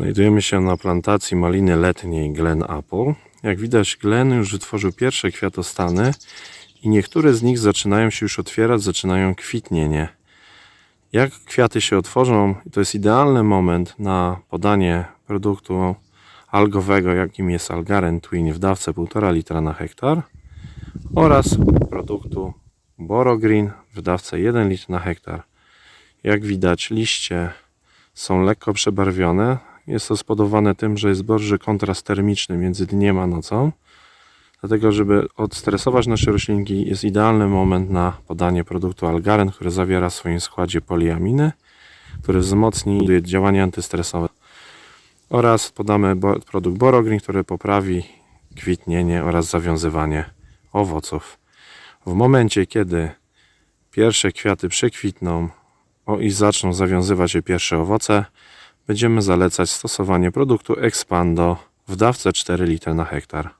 Znajdujemy się na plantacji maliny letniej Glen Apple. Jak widać, Glen już wytworzył pierwsze kwiatostany i niektóre z nich zaczynają się już otwierać, zaczynają kwitnienie. Jak kwiaty się otworzą, to jest idealny moment na podanie produktu algowego, jakim jest Algaren Twin w dawce 1,5 litra na hektar oraz produktu Borogreen w dawce 1 litr na hektar. Jak widać, liście są lekko przebarwione. Jest to spowodowane tym, że jest bardzo kontrast termiczny między dniem a nocą. Dlatego, żeby odstresować nasze roślinki, jest idealny moment na podanie produktu Algaren, który zawiera w swoim składzie poliaminy, który wzmocni działanie antystresowe. Oraz podamy produkt Borogreen, który poprawi kwitnienie oraz zawiązywanie owoców. W momencie, kiedy pierwsze kwiaty przekwitną o i zaczną zawiązywać się pierwsze owoce, będziemy zalecać stosowanie produktu Expando w dawce 4 litry na hektar.